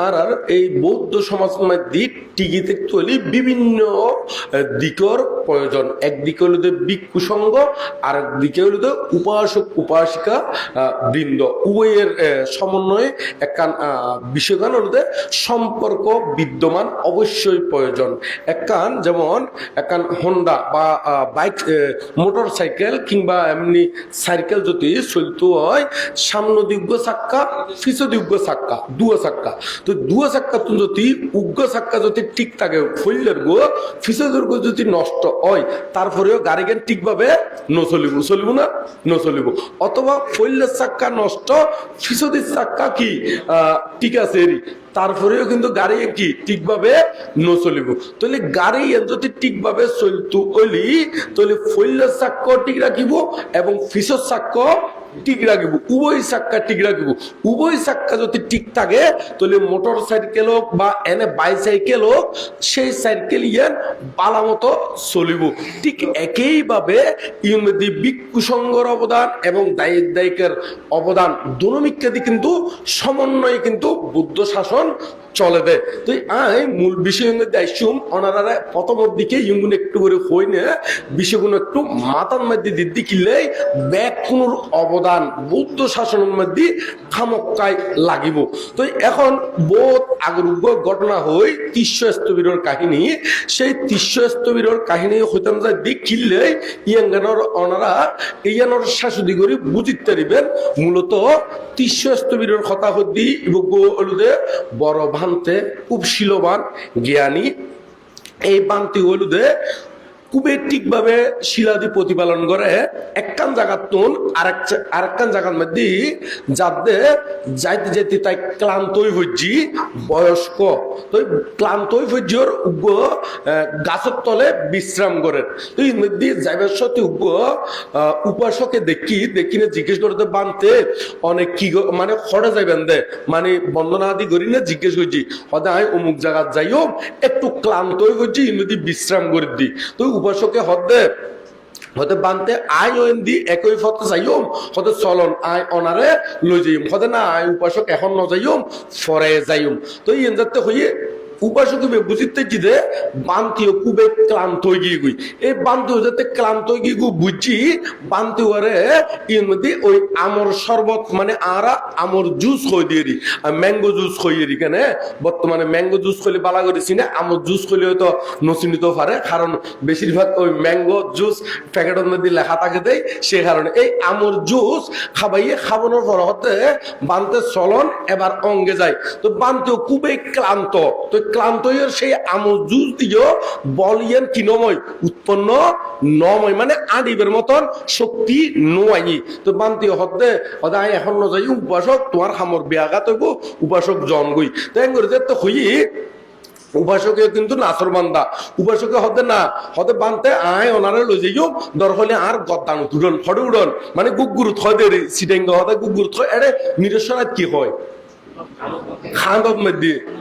আর আর এই বৌদ্ধ সমাজ মধ্যে টিকি থাকতে হলে বিভিন্ন দিকর প্রয়োজন। একদিকে হলো ভিক্ষু সংঘ আর একদিকে হলো যে উপাসক উপাসিকা বৃন্দ। উভয়ের সমন্বয়ে আহ, বিষয়গান হলো সম্পর্ক বিদ্যমান অবশ্যই প্রয়োজন। একখান যেমন একখান হন্ডা বা বাইক মোটর সাইকেল কিংবা এমনি সাইকেল যদি চলতে হয় সামনে দিগ্য চাক্কা পিছু দিগ্য চাক্কা দুয়া চাক্কা তো দুয়া চাক্কা তো যদি, উগ্র চাক্কা যদি ঠিক থাকে ফইলের গো দুর্গ যদি নষ্ট হয়, তারপরেও গাড়ি গান ঠিকভাবে নচলিব। চলিব না? নচলিব। অথবা ফইলের চাক্কা নষ্ট পিছুদির চাক্কা কি? ঠিক আছে তারপরেও কিন্তু গাড়ি কি? ঠিকভাবে নচলিব। তাহলে গাড়ি যদি ঠিকভাবে চলতু হইলি তাহলে ফইলের চাক্ক ঠিক রাখিব এবং ফিসর চাক্ক ঠিক রাখিব উভয় সাক্ষা ঠিক রাখিব উভয় সাক্ষা যদি ঠিক থাকে, তাহলে মোটর সাইকেল হোক বা এনে বাইসাইকেল হোক, সেই সাইকেল ইয়ান বালা মতো চলিব। ঠিক একইভাবে মধ্যে বিক্ষুসঙ্গর অবদান এবং দায়িক দায়িকের অবদান দোনমিক্যাদি কিন্তু সমন্বয়ে কিন্তু বুদ্ধ শাসন চলে দে তো আই মূল মধ্যে আইসুম ওনারা প্রথমের দিকে ইউগুন একটু করে হই না বিষয়গুলো একটু মাথার মধ্যে দিদি কিনলে ব্যাগ কোনোর অবদান বৌদ্ধ শাসনের মধ্যে খামক্কায় লাগিব। তো এখন বহুত আগরুগ্য ঘটনা হই তিস্য স্তবীরের কাহিনী, সেই তিস্য স্তবীরের কাহিনী হইতাম যা কিনলে ইয়াঙ্গানোর ওনারা ইয়ানোর শাশুদি করে বুঝিতে পারিবেন মূলত তিস্য স্তবীরের কথা হদ্দি হলুদে বড় ভান্তে খুব শিলবান, জ্ঞানী। এই বান্তি হলুদে খুবই ঠিকভাবে শিলাদি প্রতিপালন করে। একখান জায়গার তুন, আরেক আরেকখান জায়গার মধ্যে যাতে যাইতে যাইতে তাই ক্লান্তই হইজি বয়স্ক। তো এই ক্লান্তই হইজিওর উগ্র গাছের তলে বিশ্রাম করেন তো এই মধ্যে যাইবার সত্যি উগ্র উপাসকে দেখি দেখি না জিজ্ঞেস করতে বানতে, অনেক কি মানে খড়ে যাইবেন দে মানে বন্দনা আদি করি না জিজ্ঞেস করছি হদায় অমুক জায়গা যাইও, একটু ক্লান্তই করছি নদী বিশ্রাম করে দি। তো উপাসকে হদ্দে হতে বানতে আই ওয়েন দি একই ফতে যাইম হতে চলন আই অনারে লই যাইম হতে না আই উপাসক এখন ন যাইম ফরে যাইম তো ইয়েন যাতে হইয়ে উপাসক বুঝিতে কি দে বান্তিও খুবই ক্লান্ত হয়ে গিয়ে গুই। এই বান্তি যাতে ক্লান্ত হয়ে গিয়ে গু বুঝছি বান্তি ওরে ইয়ের মধ্যে ওই আমর শরবত মানে আরা, আমর জুস খই দিয়ে দি আর ম্যাঙ্গো জুস খইয়ে দি কেন? বর্তমানে ম্যাঙ্গো জুস খইলে বালা করেছি না আমর জুস খইলে হয়তো নচিনিত পারে, কারণ বেশিরভাগ ওই ম্যাঙ্গো জুস প্যাকেটের মধ্যে লেখা থাকে দেয়, সে কারণে এই আমর জুস খাবাইয়ে খাবানোর পর হতে বানতে চলন এবার অঙ্গে যায়। তো বানতেও খুবই ক্লান্ত। তো ক্লান্ত হয়ে সেই আমর জুস দিয়েও বলিয়েন কিনময়, উৎপন্ন নময় মানে আডিবের মতন শক্তি নোয়াই তো বান্তি হতে আই এখন ন যাই উপাসক, তোমার খামর বিয়াঘাত হইব, উপাসক জন গই। তো এন করে তো হই উপাসকে কিন্তু নাচর বান্দা। উপাসকে হতে না, হতে বানতে আয় ওনারে লই যাইও, দর হলে আর গদ্দান উঠুন ফটে উড়ন। মানে গুগুরুত হয় দে সিটেঙ্গ হতে গুগুরুত হয়, এরে নিরসনাত কি হয়? খান্দত মধ্যে।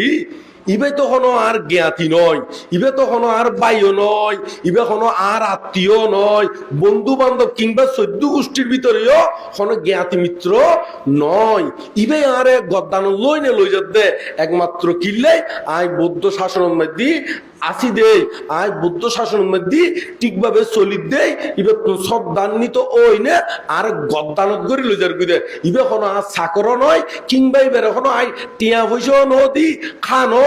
লই ইবে তো কোনো আর জ্ঞাতি নয়, ইবে তো কোনো আর বাইও নয়, ইবে কোনো আর আত্মীয় নয়। বন্ধু বান্ধব কিংবা চোদ্দ গোষ্ঠীর ভিতরেও কোনো জ্ঞাতি মিত্র নয়। ইবে আরে গদ্দান লই নে লই যাতে একমাত্র কিনলে আই বৌদ্ধ শাসনের মধ্যে আসি দেই আয় বুদ্ধ শাসনের মধ্যে ঠিকভাবে চলি দেই ইবে সব দান্বিত ওই নে, আর গদ্দানত করি লইজার গুদে ইবে কোনো আর চাকর নয়, কিংবা ইবে কোনো আই টিয়া পয়সাও নদী খানো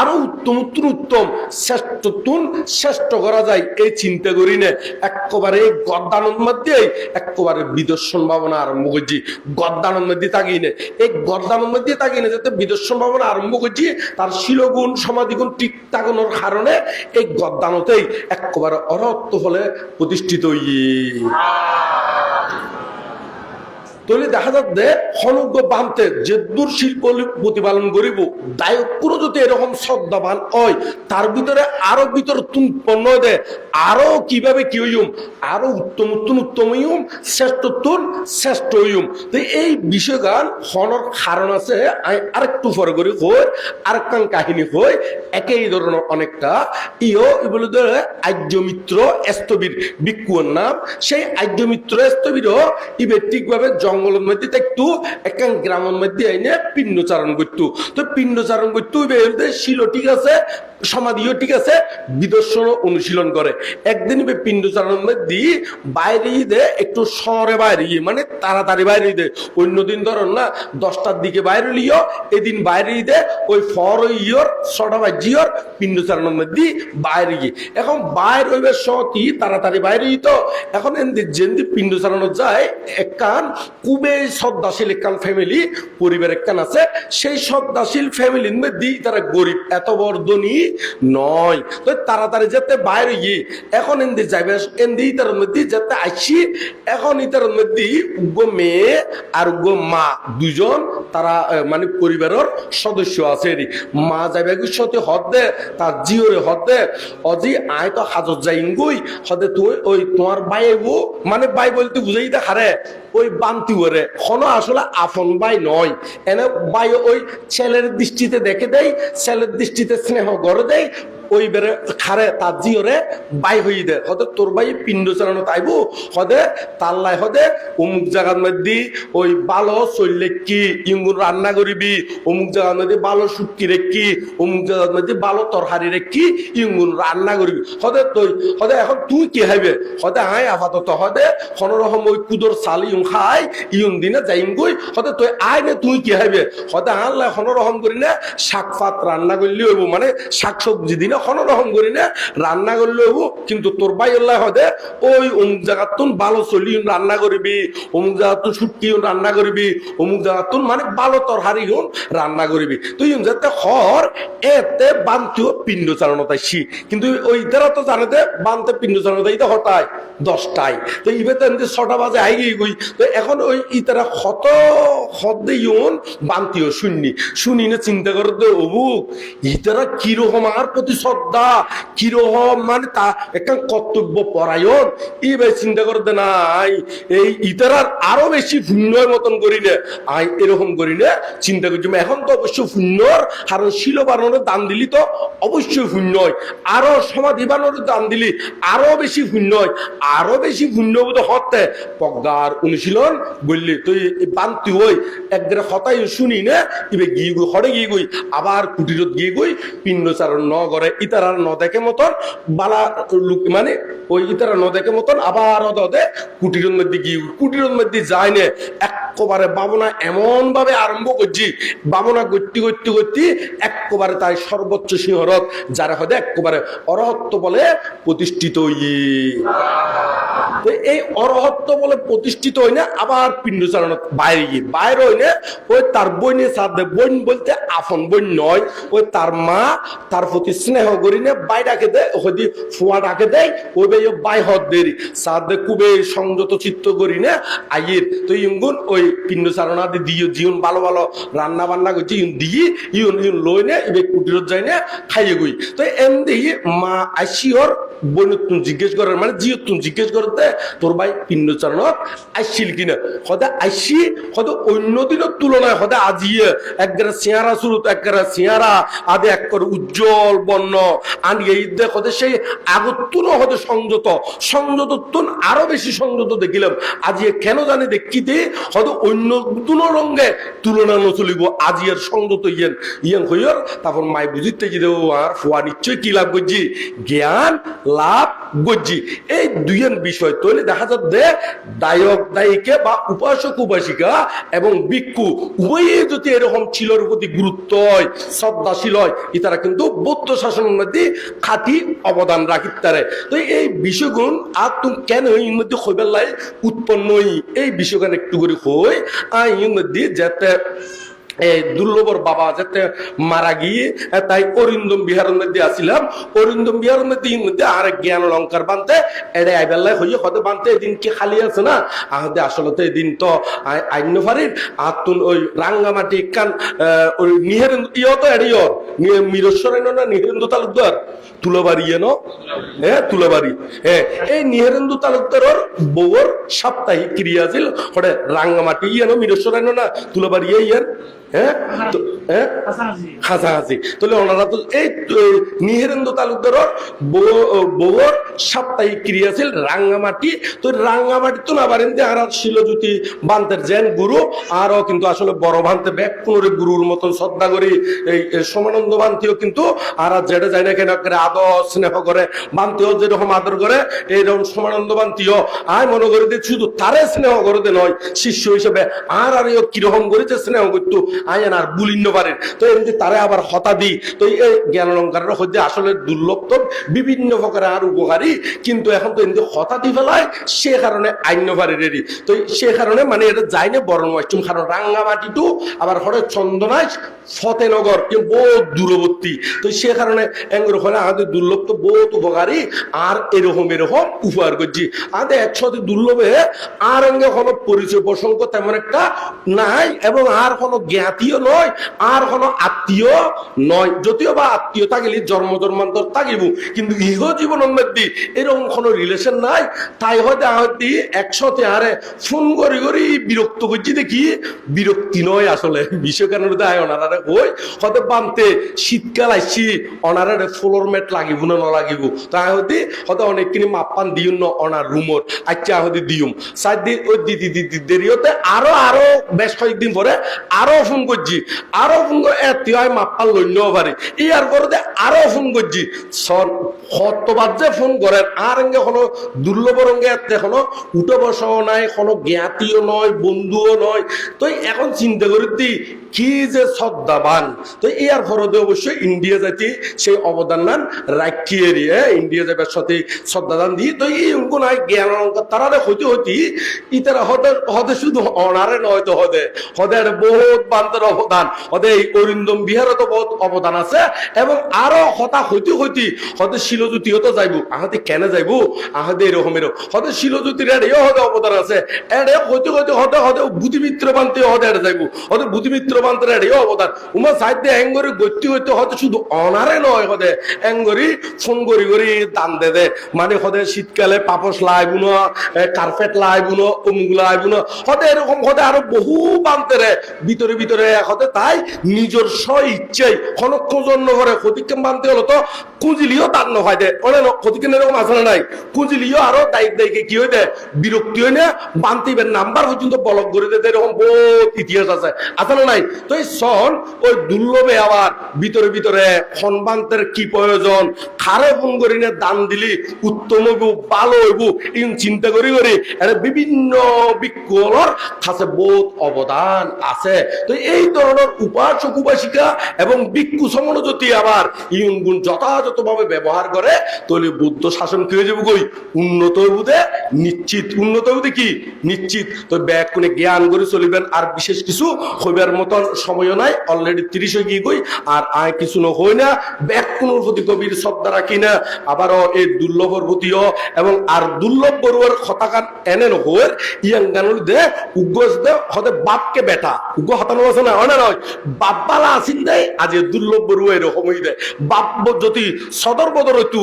আরও উত্তম উত্তর উত্তম উত্তম শ্রেষ্ঠতুন শ্রেষ্ঠ করা যায়, এই চিন্তা করি না। একেবারে গদ্দানন্দ মধ্যে একেবারে বিদর্শন ভাবনা আরম্ভ করছি। গদ্দানন্দ মধ্যে তাকিয়ে নে। এই গদ্দানন্দ মধ্যে তাকিয়ে নে যাতে বিদর্শন ভাবনা আরম্ভ করছি, তার শিলগুণ, সমাধিগুণ ঠিক কারণে এই গদ্দানতেই একেবারে অরত্ব হলে প্রতিষ্ঠিত ইয়ে তাহলে দেখা যাচ্ছে হনুজ্ঞ বানতে যে দূর শিল্প প্রতিপালন করিব, দায়ক পুরো যদি এরকম শ্রদ্ধাবান হয়, তার ভিতরে আরও ভিতর উৎপন্ন দে আরও কীভাবে কি হইম? আরও উত্তম উত্তম উত্তম হইম, শ্রেষ্ঠ তুন শ্রেষ্ঠ হইম। তো এই বিষয়গান হনর কারণ আছে আমি আরেকটু পরে করি হই আরেকখান কাহিনী হই একই ধরনের অনেকটা। ইও এগুলো ধরে আর্য মিত্র স্থবির বিক্ষুর নাম। সেই আর্য মিত্র স্থবিরও ইবে ঠিকভাবে জঙ্গলের মধ্যে দেখতো একখান গ্রামের মধ্যে আইনে পিণ্ডচারণ করতো। তো পিণ্ডচারণ করতো শিল ঠিক আছে সমাধিও ঠিক আছে বিদর্শন অনুশীলন করে। একদিন পিণ্ডচারণ মধ্যে বাইরে দে, একটু শহরে বাইরে গিয়ে মানে তাড়াতাড়ি বাইরে দে। অন্যদিন ধরুন না, দশটার দিকে বাইরে লিও, এদিন বাইরে দে, ওই ফর ইয়র, ছটা বাজিয়র পিণ্ডচারণের মধ্যে বাইরে গিয়ে। এখন বাইরে হইবে সতি, তাড়াতাড়ি বাইরে তো। এখন এনদি যেদি পিণ্ডচারণ যায় একখান খুবই শ্রদ্ধাশীল একখান ফ্যামিলি পরিবার একখান আছে, সেই শ্রদ্ধাশীল ফ্যামিলির মধ্যে তারা গরিব। এত বর্ধনী নয়। তো তাড়াতাড়ি যেতে বাইরে গিয়ে। এখন এনদি যাবে এনদি ইতার মধ্যে যেতে আসি এখন ইতার মধ্যে উগ্র মেয়ে আর উগ্র মা দুজন তারা মানে পরিবারের সদস্য আছে। মা যাবে সাথে হদ দে, তার জিওরে হদ দে। অজি, আয় তো হাজত যাই গুই হদে তুই ওই তোমার বাইবো মানে বাই বলতে বুঝাই দেখারে ওই বান্তি ওরে। হলো আসলে আফন বাই নয়। এনে বাই ওই ছেলের দৃষ্টিতে দেখে দেয় ছেলের দৃষ্টিতে স্নেহ গড়ে দেয় ওই বেড়ে খারে তার জিওরে বাই হই দে। হদে তোর বাই পিণ্ড চালানো তাইবো, হদে তাল্লাই হদে অমুক জায়গার মধ্যে ওই ভালো চললে কি, ইঙ্গুর রান্না করিবি, অমুক জায়গার মধ্যে ভালো শুটকি রেখি অমুক জায়গার মধ্যে ভালো তরকারি রেখি ইঙ্গুর রান্না করবি। হদে তুই, হদে এখন তুই কি হাইবে? হদে আয় আপাতত, হদে কোনোরকম ওই কুদর চাল ইউন খাই ইউন দিনে যাইম গই হদে তুই আয় নে, তুই কি হাইবে? হদে আনলে কোনোরকম করি না শাক ফাত রান্না করলে হইব মানে শাক সবজি দিনে কোনোরকম করি না, রান্না করলে হইব কিন্তু তোর ভাই আল্লাহ হদে, ওই অমুক জায়গার তুন ভালো চলি রান্না করবি, অমুক জায়গার তুন সুটকি রান্না করবি, অমুক জায়গার তুন মানে ভালো তরহারি হুন রান্না করবি। তুই যাতে হর, এতে বান্তিও পিণ্ড চালানো তাইছি কিন্তু ওই দ্বারা তো জানে যে বানতে পিণ্ড চালানো তাই তো হতায়, দশটায়। তো ইবে তো এমনি ছটা বাজে আই গিয়ে গই তো এখন ওই ইতারা কত হদ্দে ইউন বান্তিও শুননি। শুনি না চিন্তা করে তো অবুক ইতারা কীরকম আর প্রতি শ্রদ্ধা, কীরকম মানে তা একটা কর্তব্য পরায়ণ। ইবে চিন্তা করতে নাই, এই ইতারার আরও বেশি ভিন্নর মতন করি না আই, এরকম করি না চিন্তা করছি এখন তো অবশ্য ভিন্নর কারণ শিল বানানোর দান দিলি তো অবশ্যই ভিন্ন আরও সমাধি বানানোর দান দিলি, আরও বেশি ভিন্ন আরও বেশি ভিন্ন বোধ হতে। পগার অনুশীলন বললি, তুই বান্তি হই, একদিন হতাই শুনি না, ইবে গিয়ে গই হরে গিয়ে গই, আবার কুটিরত গিয়ে গই পিণ্ডচারণ ন করে ইতারার ন দেখে মতন, বালা লুক মানে ওই ইতারা ন দেখে মতন আবার অদে কুটিরের মধ্যে গিয়ে কুটিরের মধ্যে যায় না একবারে বাবনা এমন ভাবে আরম্ভ করছি বাবনা গতি গতি গতি একবারে তাই সর্বোচ্চ সিংহরত যারা হদে একবারে অরহত্ব বলে প্রতিষ্ঠিত ইয়ে তো এই অরহত্ব বলে প্রতিষ্ঠিত হই না আবার পিণ্ড চালানো বাইরে গিয়ে, বাইরে হই না ওই তার বইনে সাথে বোন বলতে আপন বোন নয়, ওই তার মা তার প্রতি স্নেহ করি না বাই ডাকে দেয় হদি ফুয়া ডাকে দেয় ওই বাই বাই হদ দেরি। সাথে কুবে সংযত চিত্ত করি না আইয়ের, তো ইঙ্গুন ওই পিণ্ড চালনা দিয়ে জিউন ভালো ভালো রান্না বান্না করছি, ইউন দিয়ে ইউন ইউন লই না, এবার কুটিরত যাই না, খাইয়ে গই। তো এম দেখি মা আইসিওর বোন তুমি জিজ্ঞেস করার মানে জিও তুমি জিজ্ঞেস করতে, তোর ভাই পিণ্ড চালনত আইসিল কিনা? হদে আইসি, হয়তো অন্য দিনের তুলনায় হদে আজিয়ে একগারে চেহারা শুরুত একগারে চেহারা আদে এক করে উজ্জ্বল বর্ণ। আনি এই দেখ হদে সেই আগতুনও হদে সংযত সংযত আরও বেশি সংযত দেখিলাম। আজিয়ে কেন জানি দেখিতে হয়তো অন্য তুনো রঙ্গে তুলনা নচলিব। আজিয়ের সংযত ইয়েন ইয়েন হইয়র, তারপর মাই বুঝিতে কি দেব আর ফুয়া নিশ্চয় কি লাভ করছি? জ্ঞান লাভ গজ্জি এই দুইয়ের বিষয় তৈরি দেখা যাচ্ছে, দায়ক, দায়িকে বা উপাসক, উপাসিকা এবং ভিক্ষু, উভয়ে যদি এরকম ছিলর প্রতি গুরুত্ব হয়, শ্রদ্ধাশীল হয়, ইতারা কিন্তু বৌদ্ধ শাসনের মধ্যে খাঁটি অবদান রাখি তারে। তো এই বিষয়গুণ আর তুমি কেন এর মধ্যে হইবার লাই উৎপন্ন এই বিষয়গুণ একটু করে হই আর এর মধ্যে যাতে এই দুর্লভর বাবা যাতে মারা গিয়ে তাই অরিন্দম বিহারের মধ্যে আসিলাম। অরিন্দম বিহারের মধ্যে মধ্যে আর জ্ঞান অলঙ্কার বানতে এড়ে আইবেলায় হইয়ে হতে বানতে এদিন কি খালি আছে না। আহতে আসলে তো এদিন তো আইন্য ফারির আর তুন ওই রাঙ্গামাটি কান ওই নিহেরেন্দ্র ইয় তো এড়ে ইয়র মিরস্বর না নিহেরেন্দ্র তালুকদার? তুলাবাড়ি এন হ্যাঁ তুলাবাড়ি। হ্যাঁ এই নিহেরেন্দ্র তালুকদারের বউর সাপ্তাহিক ক্রিয়া আছিল। হরে রাঙ্গামাটি ইয়েন মিরস্বর না, তুলাবাড়ি ইয়ার। তো- হাসাহাসি তাহলে ওনারা তো এই নিহেরেন্দ্র তালুকদারের বউর সাপ্তাহিক ক্রিয়া ছিল রাঙ্গামাটি। তো রাঙ্গামাটি তো না পারেন যে আর শিলজ্যোতি বান্তের জেন গুরু আরও কিন্তু আসলে বড় ভান্তে ব্যাক পুনরে গুরুর মতন শ্রদ্ধা করি এই এই সমানন্দ বান্তিও কিন্তু আর আর যেটা যায় না কেন করে আদর স্নেহ করে বান্তিও যেরকম আদর করে এইরকম সমানন্দ বান্তিও। আয় মনে করি যে শুধু তারে স্নেহ করতে নয় শিষ্য হিসেবে আর আর কীরকম করেছে স্নেহ করতো তো এমনি তারে আবার হতা দিই তো এই জ্ঞান অলঙ্কারের আসলে দুর্লভ তো বিভিন্ন আর উপকারী, কিন্তু এখন তো এমনি হতা দি ফেলায়, সে কারণে তো সে কারণে মানে এটা বরণ কারণ আবার হরে ফতেনগর কেউ দূরবর্তী। তো সে কারণে এঙ্গর হলে আমাদের দুর্লভ তো বহুত উপকারী, আর এরকম এরকম উপহার করছি। আমাদের একসাথে দুর্লভে, আর অঙ্গে কোনো পরিচয় প্রসঙ্গ তেমন একটা নাই, এবং আর কোনো জ্ঞাতীয় নয়, আর কোনো আত্মীয় নয়। যদিও বা আত্মীয় থাকিলে, জন্ম জন্মান্তর থাকিব, কিন্তু ইহ জীবনের মধ্যে এরকম কোনো রিলেশন নাই। তাই হয়তো হয়তো একসাথে আরে ফোন করি করি বিরক্ত করছি দেখি, বিরক্তি নয় আসলে। বিষয় কেন দেয় ওনারা কই? হয়তো বানতে শীতকাল আসছি অনারে ফ্লোর ম্যাট লাগিব না নালাগিব। তাই হয়তো হয়তো অনেকখিনি মাপান দিও ন অনার রুমর আচ্ছা হয়তো দিউম। সাত দিন ওই দিদি দিদি দেরি হতে আরও আরও বেশ কয়েকদিন পরে আরও ফোন করছি আরও ফোন এত হয় মাপান লইল পারে ইয়ার করতে আরও ফোন করছি। যে ফোন করেন, আর এঙ্গে হলো দুর্লভ রঙ্গে এতে বসাও নাই, কোনো জ্ঞাতিও নয়, বন্ধুও নয়। তো এখন চিন্তা করে কি যে শ্রদ্ধাবান তো ইয়ার ফরদে অবশ্যই ইন্ডিয়া জাতি সেই অবদান নান রাখিয়ে রিয়ে ইন্ডিয়া যাবার সাথে শ্রদ্ধাদান দিয়ে। তো এই নাই, জ্ঞান অলঙ্কার তারা হইতে হইতে ইতারা হতে হতে শুধু অনারে নয় তো হদে। হদের বহুত বান্তের অবদান, হদে এই অরিন্দম বিহারও তো বহুত অবদান আছে, এবং আরও হতা হইতে হইতে হতে শিলজ্যোতি হতে যাইব। আহাতে কেন যাইব? আহাতে এরকমের হতে শিলজ্যোতির এড়েও হতে অবদান আছে এড়ে হইতে হইতে হতে হতে বুদ্ধিমিত্র বান্তে হতে এড়ে যাইব। হতে বুদ্ধিমিত্র বান্তের এড়েও অবদান উমা সাহিত্যে এঙ্গরি গতি হইতে হতে শুধু অনারে নয় হদে এঙ্গরি ফোন করি করি দান দে দে। মানে হদে শীতকালে পাপস লাইব ন কার্পেট লাইব ন অমুক লাইব ন হদে এরকম হদে আরও বহু বান্তেরে ভিতরে ভিতরে হতে তাই নিজের স্ব ইচ্ছাই ক্ষণক্ষণ জন্য করে ক্ষতিক্ষম বানতে হলো তো কুঁজিলিও তার নহয় দে। অনেক ক্ষতিক্ষণ এরকম না নাই? কুঁজিলিও আরও দায়িক দায়িকে কি হয়ে দে বিরক্তি হয় না? বান্তিবেন নাম্বার পর্যন্ত বলক করে দে এরকম বহুত ইতিহাস আছে না নাই? তো এই সন ওই দুর্লভে আবার ভিতরে ভিতরে কি প্রয়োজন? খারে ফোন করি না দান দিলি, উত্তম ভালো ইন চিন্তা করি করি বিভিন্ন কাছে অবদান আছে। তো এই ধরনের উপাসক উপাসিকা এবং ভিক্ষু সমনজ্যোতি আবার ইউন গুণ যথাযথভাবে ব্যবহার করে, তাহলে বুদ্ধ শাসন কি হয়ে যাবে কই? উন্নত হইবুদে নিশ্চিত। উন্নত হইবুদে কি? নিশ্চিত। তো ব্যাগ কোনে জ্ঞান করে চলিবেন, আর বিশেষ কিছু হইবার মতন সময় নাই অলরেডি তিরিশ হয়ে গিয়ে কই? আর আয় কিছু নয় না ব্যাগ কোনোর প্রতি গভীর শ্রদ্ধা রাখি না, আবারও এই দুর্লভর প্রতিও এবং আর দুর্লভ বড়ুয়ার কথাকান এনে নহর ইয়াং গানুর দে উগ্র দে হতে বাপকে বেটা। উগ্র হতানো আছে না অনে নয়? বাপ বালা আসিন দেয় আজ দুর্লভ বড়ুয়া এরকম হই দেয় বাপ যদি সদর বদর হইতু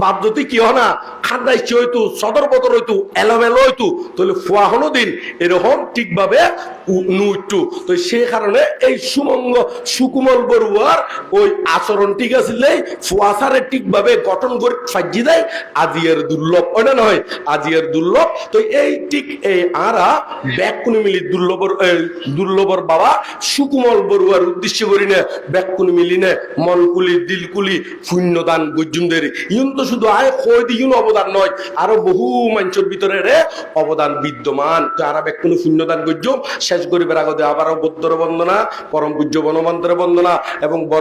বাপ যদি কি হয় না? খান্দাইছি হইতু সদর বদর হইতু, এলোমেলো হইতু। তাহলে ফুয়াহনো দিন, এরকম ঠিকভাবে নুইটু। তো সে কারণে এই সুমঙ্গ, সুকুমল বড়ুয়ার ওই আচরণ ঠিক আছিল ফুয়াশারে ঠিকভাবে গঠন করে সাজিয়ে দেয় আজিয়ের দুর্লভ না নয় আজিয়ের দুর্লভ তো এই ঠিক এই আরা ব্যাকুনি মিলি দুর্লভর দুর্লভর বাবা সুকুমল বড়ুয়ার উদ্দেশ্য করি না ব্যাকুনি মিলি নে মনকুলি, দিলকুলি, শূন্যদান গজ্জুমদের ইহুন তো শুধু আয় কয়েদি ইউন অবদান নয়, আরও বহু মঞ্চের ভিতরে রে অবদান বিদ্যমান। তো আর কোনো শূন্যদান করছ শেষ গরিবের আগতে আবারও বৌদ্ধর বন্দনা, পরম পূজ্য বনমন্ত্রের বন্দনা এবং বড়